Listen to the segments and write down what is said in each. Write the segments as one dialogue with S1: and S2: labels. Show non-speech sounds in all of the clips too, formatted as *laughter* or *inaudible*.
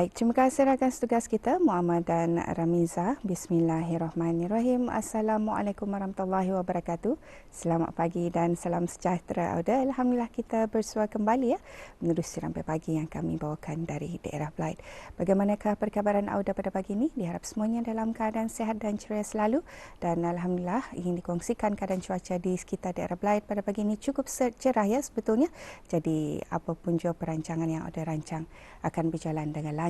S1: Baik, terima kasih rakan tugas kita Muhammad dan Ramiza. Bismillahirrahmanirrahim. Assalamualaikum warahmatullahi wabarakatuh. Selamat pagi dan salam sejahtera Auda. Alhamdulillah kita bersua kembali ya menerusi rampai pagi yang kami bawakan dari daerah Blight. Bagaimanakah perkabaran Auda pada pagi ini? Diharap semuanya dalam keadaan sehat dan ceria selalu dan alhamdulillah ingin dikongsikan keadaan cuaca di sekitar daerah Blight pada pagi ini cukup cerah ya sebetulnya. Jadi apapun jua perancangan yang Auda rancang akan berjalan dengan lancar.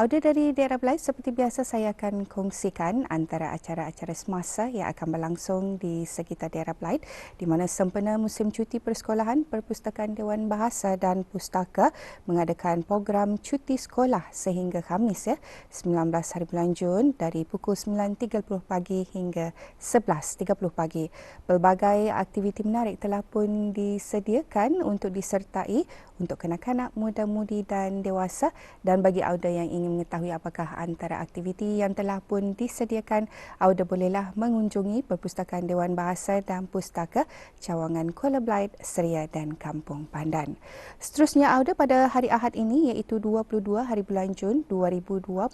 S1: Audio dari daerah Belai seperti biasa saya akan kongsikan antara acara-acara semasa yang akan berlangsung di sekitar daerah Belai di mana sempena musim cuti persekolahan Perpustakaan Dewan Bahasa dan Pustaka mengadakan program cuti sekolah sehingga Khamis ya 19 hari bulan Jun dari pukul 9.30 pagi hingga 11.30 pagi. Pelbagai aktiviti menarik telah pun disediakan untuk disertai untuk kanak-kanak, muda-mudi dan dewasa dan bagi Auda yang ingin mengetahui apakah antara aktiviti yang telah pun disediakan, Auda bolehlah mengunjungi Perpustakaan Dewan Bahasa dan Pustaka Cawangan Kuala Blight, Seria dan Kampung Pandan. Seterusnya Auda pada hari Ahad ini iaitu 22 hari bulan Jun 2025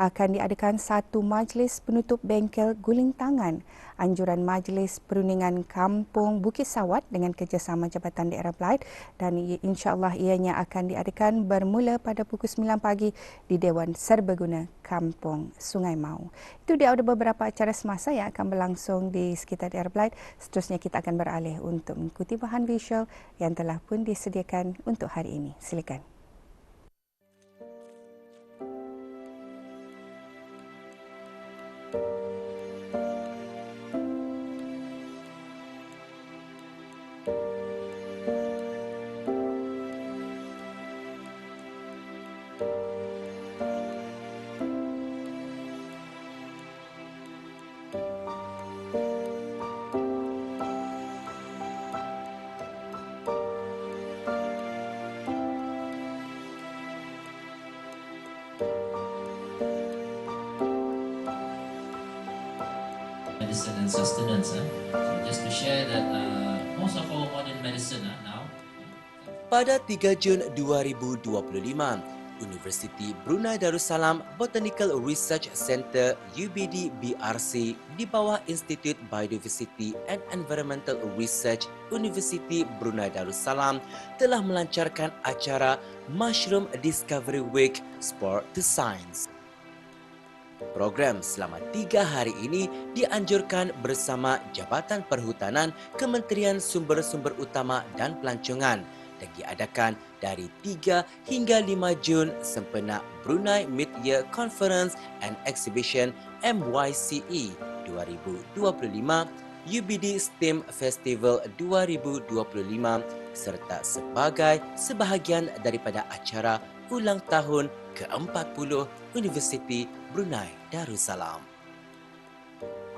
S1: akan diadakan satu majlis penutup bengkel guling tangan anjuran Majlis Perundingan Kampung Bukit Sawat dengan kerjasama Jabatan Daerah Blight dan insyaAllah ianya akan diadakan bermula pada pukul 9 pagi di Dewan Serbaguna Kampung Sungai Mau. Itu dia ada beberapa acara semasa yang akan berlangsung di sekitar daerah Blight. Seterusnya kita akan beralih untuk mengikuti bahan visual yang telah pun disediakan untuk hari ini. Silakan.
S2: Medicine and sustenance. Uh. So just to share that uh, most of our modern medicine uh, now.
S3: Pada 3 Jun 2025, Universiti Brunei Darussalam Botanical Research Centre UBD BRC di bawah Institute Biodiversity and Environmental Research Universiti Brunei Darussalam telah melancarkan acara Mushroom Discovery Week Sport to Science. Program selama tiga hari ini dianjurkan bersama Jabatan Perhutanan Kementerian Sumber-Sumber Utama dan Pelancongan. Dan diadakan dari 3 hingga 5 Jun sempena Brunei Mid-Year Conference and Exhibition MYCE 2025 UBD STEM Festival 2025 serta sebagai sebahagian daripada acara ulang tahun ke-40 Universiti Brunei Darussalam.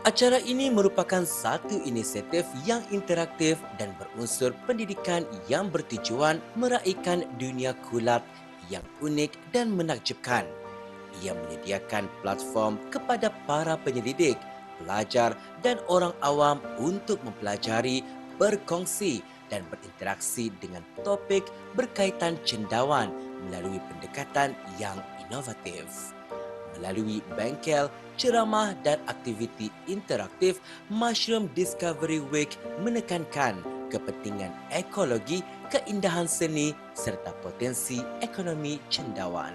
S3: Acara ini merupakan satu inisiatif yang interaktif dan berunsur pendidikan yang bertujuan meraihkan dunia kulat yang unik dan menakjubkan. Ia menyediakan platform kepada para penyelidik, pelajar dan orang awam untuk mempelajari, berkongsi dan berinteraksi dengan topik berkaitan cendawan melalui pendekatan yang inovatif. Melalui bengkel, ceramah dan aktiviti interaktif, Mushroom Discovery Week menekankan kepentingan ekologi, keindahan seni serta potensi ekonomi cendawan.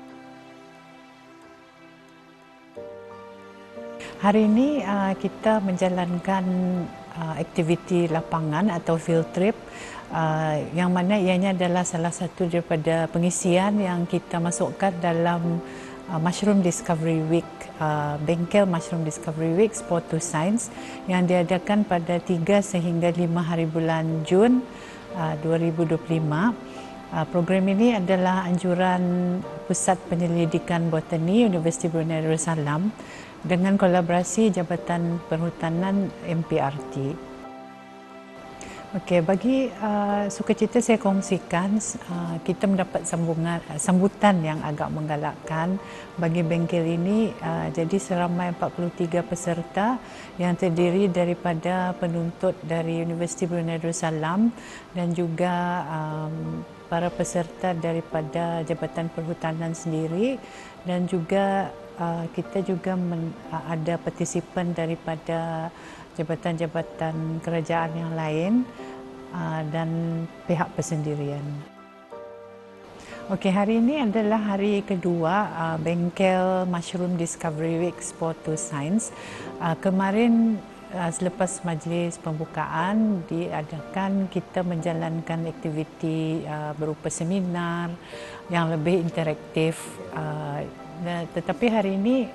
S4: Hari ini uh, kita menjalankan uh, aktiviti lapangan atau field trip uh, yang mana ianya adalah salah satu daripada pengisian yang kita masukkan dalam uh, Mushroom Discovery Week, uh, bengkel Mushroom Discovery Week Sport to Science yang diadakan pada 3 sehingga 5 hari bulan Jun uh, 2025. Uh, program ini adalah anjuran Pusat Penyelidikan Botani Universiti Brunei Darussalam dengan kolaborasi Jabatan Perhutanan MPRT. Okey, bagi uh, sukacita saya kongsikan uh, kita mendapat sambungan uh, sambutan yang agak menggalakkan bagi bengkel ini. Uh, jadi seramai 43 peserta yang terdiri daripada penuntut dari Universiti Brunei Darussalam dan juga um, para peserta daripada Jabatan Perhutanan sendiri dan juga uh, kita juga men, uh, ada partisipan daripada jabatan-jabatan kerajaan yang lain uh, dan pihak persendirian. Okey, hari ini adalah hari kedua uh, bengkel Mushroom Discovery Week Sport to Science. Uh, kemarin selepas majlis pembukaan diadakan kita menjalankan aktiviti uh, berupa seminar yang lebih interaktif. Uh, tetapi hari ini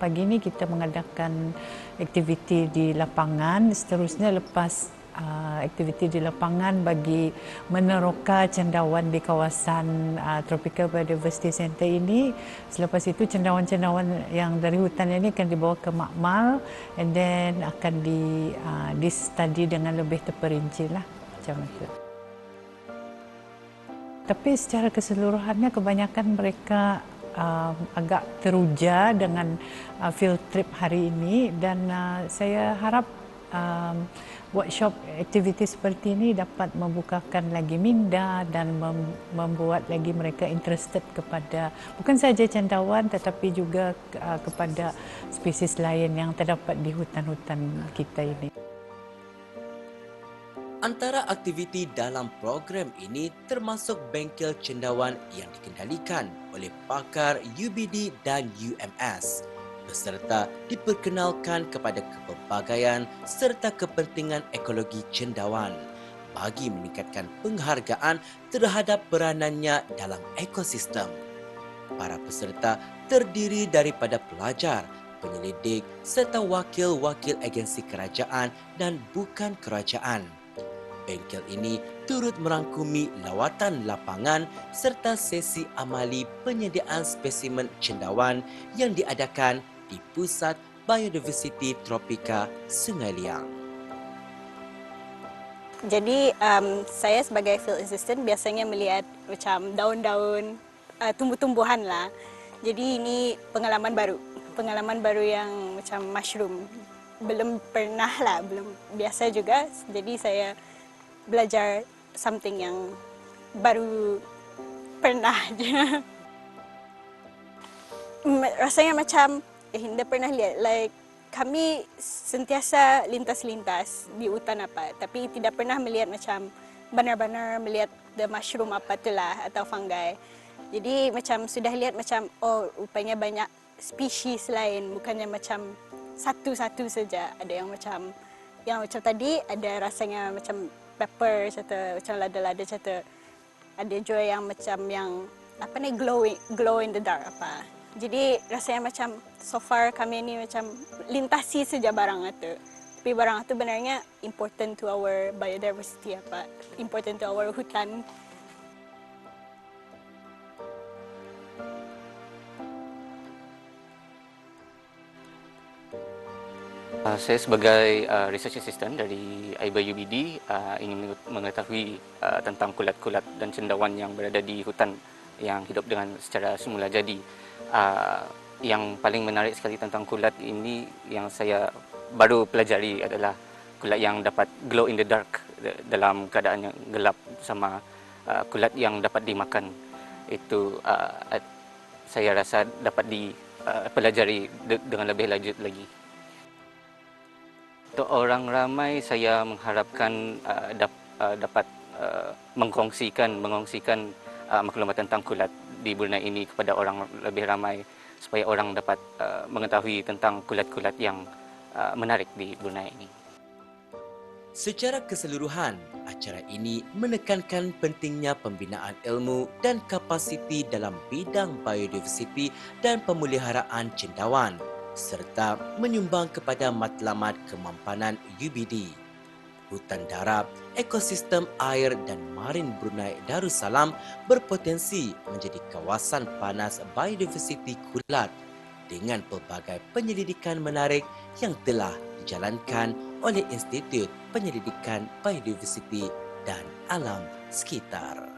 S4: pagi ini kita mengadakan aktiviti di lapangan seterusnya lepas uh, aktiviti di lapangan bagi meneroka cendawan di kawasan uh, Tropical Biodiversity Center ini. Selepas itu cendawan-cendawan yang dari hutan ini akan dibawa ke makmal and then akan di uh, di study dengan lebih terperinci lah macam itu. Tapi secara keseluruhannya kebanyakan mereka uh, agak teruja dengan uh, field trip hari ini dan uh, saya harap um, workshop aktiviti seperti ini dapat membukakan lagi minda dan mem- membuat lagi mereka interested kepada bukan saja cendawan tetapi juga uh, kepada spesies lain yang terdapat di hutan-hutan kita ini.
S3: Antara aktiviti dalam program ini termasuk bengkel cendawan yang dikendalikan oleh pakar UBD dan UMS. Peserta diperkenalkan kepada kepelbagaian serta kepentingan ekologi cendawan bagi meningkatkan penghargaan terhadap peranannya dalam ekosistem. Para peserta terdiri daripada pelajar, penyelidik serta wakil-wakil agensi kerajaan dan bukan kerajaan bengkel ini turut merangkumi lawatan lapangan serta sesi amali penyediaan spesimen cendawan yang diadakan di Pusat Biodiversity Tropika Sungai Liang.
S5: Jadi um, saya sebagai field assistant biasanya melihat macam daun-daun uh, tumbuh-tumbuhan lah. Jadi ini pengalaman baru, pengalaman baru yang macam mushroom. Belum pernah lah, belum biasa juga. Jadi saya belajar something yang baru pernah *laughs* je. Rasanya macam Hinda pernah lihat like kami sentiasa lintas-lintas di hutan apa tapi tidak pernah melihat macam benar-benar melihat the mushroom apa tu lah atau fungi. Jadi macam sudah lihat macam oh rupanya banyak spesies lain bukannya macam satu-satu saja. Ada yang macam yang macam tadi ada rasanya macam pepper cerita macam lada-lada cerita ada juga yang macam yang apa ni glowing glow in the dark apa jadi rasanya macam so far kami ni macam lintasi saja barang itu tapi barang itu benarnya important to our biodiversity apa important to our hutan.
S6: Uh, saya sebagai uh, research assistant dari AIBA UBD uh, ingin mengetahui uh, tentang kulat-kulat dan cendawan yang berada di hutan yang hidup dengan secara semula jadi. Uh, yang paling menarik sekali tentang kulat ini yang saya baru pelajari adalah kulat yang dapat glow in the dark dalam keadaan yang gelap sama uh, kulat yang dapat dimakan. Itu uh, saya rasa dapat dipelajari uh, dengan lebih lanjut lagi. Untuk orang ramai saya mengharapkan uh, dap, uh, dapat uh, mengkongsikan mengkongsikan uh, maklumat tentang kulat di Brunei ini kepada orang lebih ramai supaya orang dapat uh, mengetahui tentang kulat-kulat yang uh, menarik di Brunei ini.
S3: Secara keseluruhan, acara ini menekankan pentingnya pembinaan ilmu dan kapasiti dalam bidang biodiversiti dan pemeliharaan cendawan serta menyumbang kepada matlamat kemampanan UBD. Hutan darat, ekosistem air dan marin Brunei Darussalam berpotensi menjadi kawasan panas biodiversiti kulat dengan pelbagai penyelidikan menarik yang telah dijalankan oleh Institut Penyelidikan Biodiversiti dan Alam Sekitar.